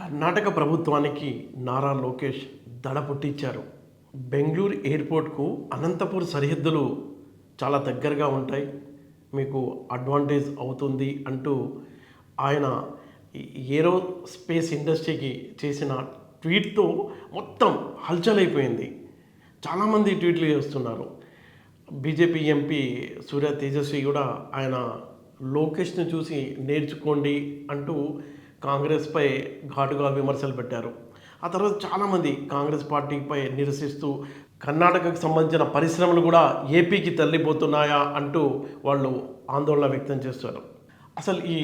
కర్ణాటక ప్రభుత్వానికి నారా లోకేష్ దడ పుట్టించారు. బెంగళూరు ఎయిర్పోర్ట్కు అనంతపూర్ సరిహద్దులు చాలా దగ్గరగా ఉంటాయి. మీకు అడ్వాంటేజ్ అవుతుంది అంటూ ఆయన ఏరో స్పేస్ ఇండస్ట్రీకి చేసిన ట్వీట్తో మొత్తం హల్చల్ అయిపోయింది చాలామంది ట్వీట్లు చేస్తున్నారు. బీజేపీ ఎంపీ సూర్య తేజస్వి కూడా ఆయన లోకేష్ని చూసి నేర్చుకోండి అంటూ కాంగ్రెస్పై ఘాటుగా విమర్శలు పెట్టారు. ఆ తర్వాత చాలామంది కాంగ్రెస్ పార్టీపై నిరసిస్తూ కర్ణాటకకు సంబంధించిన పరిశ్రమలు కూడా ఏపీకి తల్లిపోతున్నాయా అంటూ వాళ్ళు ఆందోళన వ్యక్తం చేస్తారు అసలు ఈ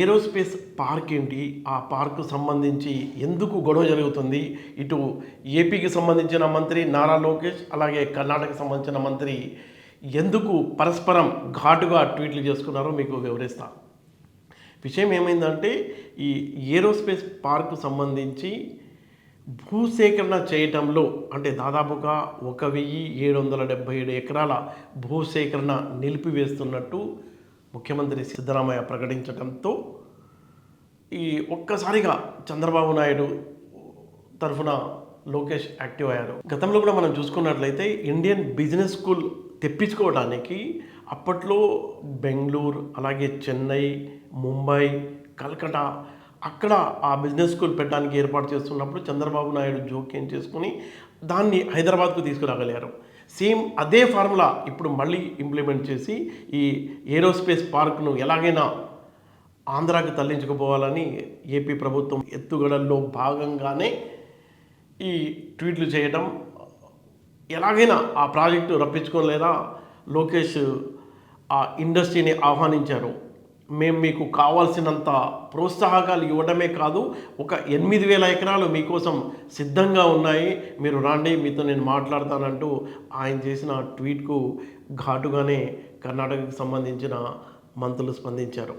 ఏరోస్పేస్ పార్క్ ఏంటి? ఆ పార్కు సంబంధించి ఎందుకు గొడవ జరుగుతుంది? ఇటు ఏపీకి సంబంధించిన మంత్రి నారా లోకేష్ అలాగే కర్ణాటకకు సంబంధించిన మంత్రి ఎందుకు పరస్పరం ఘాటుగా ట్వీట్లు చేసుకున్నారో మీకు వివరిస్తా విషయం ఏమైందంటే ఈ ఏరోస్పేస్ పార్కు సంబంధించి భూసేకరణ చేయటంలో అంటే దాదాపుగా ఒక వెయ్యి ఏడు వందల డెబ్బై ఏడు ఎకరాల భూసేకరణ నిలిపివేస్తున్నట్టు ముఖ్యమంత్రి సిద్ధరామయ్య ప్రకటించడంతో ఈ ఒక్కసారిగా చంద్రబాబు నాయుడు తరఫున లోకేష్ యాక్టివ్ అయ్యారు. గతంలో కూడా మనం చూసుకున్నట్లయితే ఇండియన్ బిజినెస్ స్కూల్ తెప్పించుకోవడానికి అప్పట్లో బెంగళూరు అలాగే చెన్నై ముంబై కలకటా అక్కడ ఆ బిజినెస్ స్కూల్ పెట్టడానికి ఏర్పాటు చేస్తున్నప్పుడు చంద్రబాబు నాయుడు జోక్యం చేసుకుని దాన్ని హైదరాబాద్కు తీసుకురాగలిగారు. సేమ్ అదే ఫార్ములా ఇప్పుడు మళ్ళీ ఇంప్లిమెంట్ చేసి ఈ ఏరోస్పేస్ పార్క్ను ఎలాగైనా ఆంధ్రాకి తరలించుకుపోవాలని ఏపీ ప్రభుత్వం ఎత్తుగడల్లో భాగంగానే ఈ ట్వీట్లు చేయడం ఎలాగైనా ఆ ప్రాజెక్టు రప్పించుకోలేదా? లోకేష్ ఆ ఇండస్ట్రీని ఆహ్వానించారు. మేము మీకు కావాల్సినంత ప్రోత్సాహకాలు ఇవ్వడమే కాదు ఒక ఎనిమిది వేల ఎకరాలు మీకోసం సిద్ధంగా ఉన్నాయి. మీరు రాండి మీతో నేను మాట్లాడతానంటూ ఆయన చేసిన ట్వీట్కు ఘాటుగానే కర్ణాటకకు సంబంధించిన మంత్రులు స్పందించారు.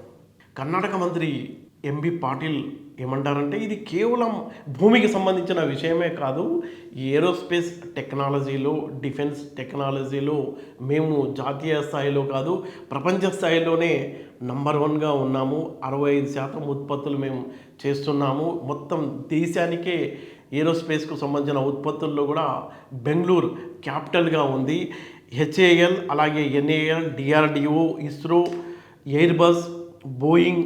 కర్ణాటక మంత్రి ఎంబి పాటిల్ ఏమంటారంటే ఇది కేవలం భూమికి సంబంధించిన విషయమే కాదు ఏరోస్పేస్ టెక్నాలజీలో డిఫెన్స్ టెక్నాలజీలో మేము జాతీయ స్థాయిలో కాదు ప్రపంచ స్థాయిలోనే నంబర్ వన్గా ఉన్నాము. అరవై ఐదు శాతం ఉత్పత్తులు మేము చేస్తున్నాము. మొత్తం దేశానికే ఏరోస్పేస్కు సంబంధించిన ఉత్పత్తుల్లో కూడా బెంగళూరు క్యాపిటల్గా ఉంది. హెచ్ఏఎల్ అలాగే NAL DRDO ISRO Airbus Boeing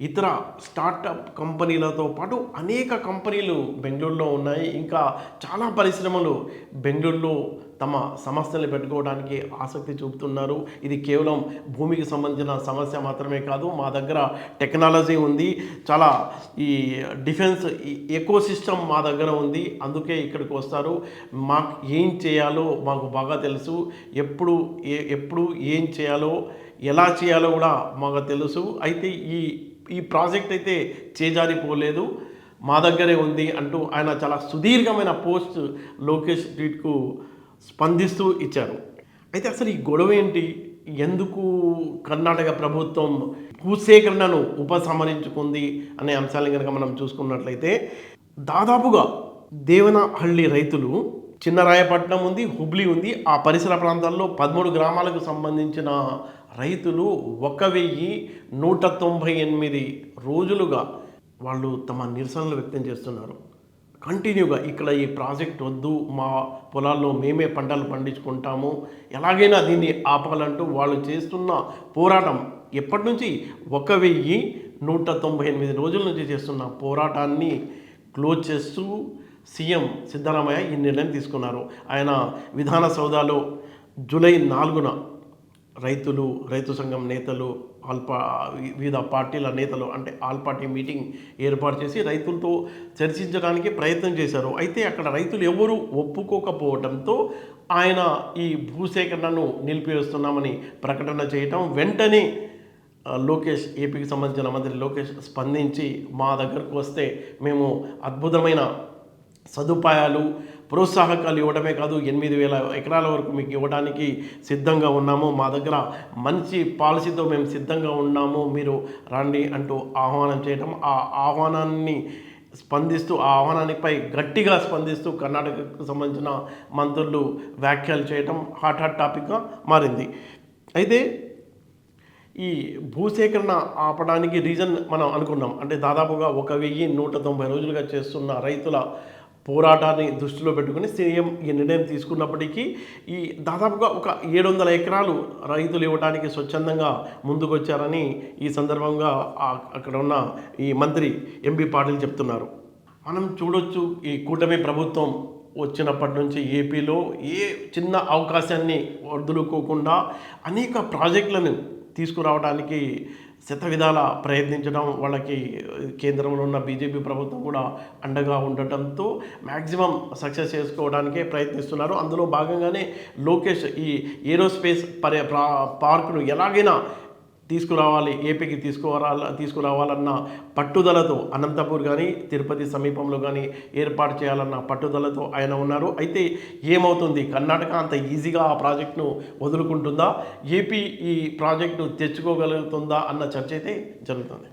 ఇతర స్టార్టప్ కంపెనీలతో పాటు అనేక కంపెనీలు బెంగళూరులో ఉన్నాయి. ఇంకా చాలా పరిశ్రమలు బెంగళూరులో తమ సమస్యలు పెట్టుకోవడానికి ఆసక్తి చూపుతున్నారు. ఇది కేవలం భూమికి సంబంధించిన సమస్య మాత్రమే కాదు మా దగ్గర టెక్నాలజీ ఉంది. చాలా ఈ డిఫెన్స్ ఎకో సిస్టమ్ మా దగ్గర ఉంది. అందుకే ఇక్కడికి వస్తారు. మాకు ఏం చేయాలో మాకు బాగా తెలుసు. ఎప్పుడు ఏ ఎప్పుడు ఏం చేయాలో ఎలా చేయాలో కూడా మాకు తెలుసు. అయితే ఈ ఈ ప్రాజెక్ట్ అయితే చేజారిపోలేదు. మా దగ్గరే ఉంది అంటూ ఆయన చాలా సుదీర్ఘమైన పోస్ట్ లోకేష్ ట్వీట్కు స్పందిస్తూ ఇచ్చారు. అయితే అసలు ఈ గొడవ ఏంటి? ఎందుకు కర్ణాటక ప్రభుత్వం భూసేకరణను ఉపసంహరించుకుంది అనే అంశాలను కనుక మనం చూసుకున్నట్లయితే దాదాపుగా దేవనహళ్ళి రైతులు చిన్నరాయపట్నం ఉంది హుబ్లీ ఉంది. ఆ పరిసర ప్రాంతాల్లో పదమూడు గ్రామాలకు సంబంధించిన రైతులు ఒక వెయ్యి నూట తొంభై ఎనిమిది రోజులుగా వాళ్ళు తమ నిరసనలు వ్యక్తం చేస్తున్నారు. కంటిన్యూగా ఇక్కడ ఈ ప్రాజెక్ట్ వద్దు మా పొలాల్లో మేమే పంటలు పండించుకుంటాము. ఎలాగైనా దీన్ని ఆపాలంటూ వాళ్ళు చేస్తున్న పోరాటం ఎప్పటి నుంచి ఒక వెయ్యి నూట తొంభై ఎనిమిది రోజుల నుంచి చేస్తున్న పోరాటాన్ని క్లోజ్ చేస్తూ సీఎం సిద్ధరామయ్య ఈ నిర్ణయం తీసుకున్నారు. ఆయన విధాన సౌదాలో జూలై నాలుగున రైతులు రైతు సంఘం నేతలు ఆల్ పా వివిధ పార్టీల నేతలు అంటే ఆల్ పార్టీ మీటింగ్ ఏర్పాటు చేసి రైతులతో చర్చించడానికి ప్రయత్నం చేశారు. అయితే అక్కడ రైతులు ఎవరూ ఒప్పుకోకపోవడంతో ఆయన ఈ భూసేకరణను నిలిపివేస్తున్నామని ప్రకటన చేయటం వెంటనే లోకేష్ ఏపీకి సంబంధించిన మంత్రి లోకేష్ స్పందించి మా దగ్గరకు వస్తే మేము అద్భుతమైన సదుపాయాలు ప్రోత్సాహకాలు ఇవ్వడమే కాదు ఎనిమిది వేల ఎకరాల వరకు మీకు ఇవ్వడానికి సిద్ధంగా ఉన్నాము. మా దగ్గర మంచి పాలసీతో మేము సిద్ధంగా ఉన్నాము. మీరు రండి అంటూ ఆహ్వానం చేయడం ఆ ఆహ్వానాన్ని స్పందిస్తూ ఆ ఆహ్వానానిపై గట్టిగా స్పందిస్తూ కర్ణాటకకు సంబంధించిన మంత్రులు వ్యాఖ్యలు చేయడం హాట్ హాట్ టాపిక్గా మారింది. అయితే ఈ భూసేకరణ ఆపడానికి రీజన్ మనం అనుకున్నాం. అంటే దాదాపుగా ఒక వెయ్యి నూట తొంభై రోజులుగా చేస్తున్న రైతుల పోరాటాన్ని దృష్టిలో పెట్టుకుని సీఎం ఈ నిర్ణయం తీసుకున్నప్పటికీ ఈ దాదాపుగా ఒక ఏడు వందల ఎకరాలు రైతులు ఇవ్వడానికి స్వచ్ఛందంగా ముందుకొచ్చారని ఈ సందర్భంగా అక్కడ ఉన్న ఈ మంత్రి ఎంపీ పాటిల్ చెప్తున్నారు. మనం చూడొచ్చు ఈ కూటమి ప్రభుత్వం వచ్చినప్పటి నుంచి ఏపీలో ఏ చిన్న అవకాశాన్ని వదులుకోకుండా అనేక ప్రాజెక్టులను తీసుకురావడానికి శత విధాల ప్రయత్నించడం వాళ్ళకి కేంద్రంలో ఉన్న బీజేపీ ప్రభుత్వం కూడా అండగా ఉండటంతో మ్యాక్సిమం సక్సెస్ చేసుకోవడానికే ప్రయత్నిస్తున్నారు. అందులో భాగంగానే లోకేష్ ఈ ఏరోస్పేస్ పర్య పార్క్ను ఎలాగైనా తీసుకురావాలి ఏపీకి తీసుకురావాల తీసుకురావాలన్న పట్టుదలతో అనంతపూర్ కానీ తిరుపతి సమీపంలో కానీ ఏర్పాటు చేయాలన్న పట్టుదలతో ఆయన ఉన్నారు. అయితే ఏమవుతుంది? కర్ణాటక అంత ఈజీగా ఆ ప్రాజెక్టును వదులుకుంటుందా? ఏపీ ఈ ప్రాజెక్టు తెచ్చుకోగలుగుతుందా? అన్న చర్చ అయితే జరుగుతుంది.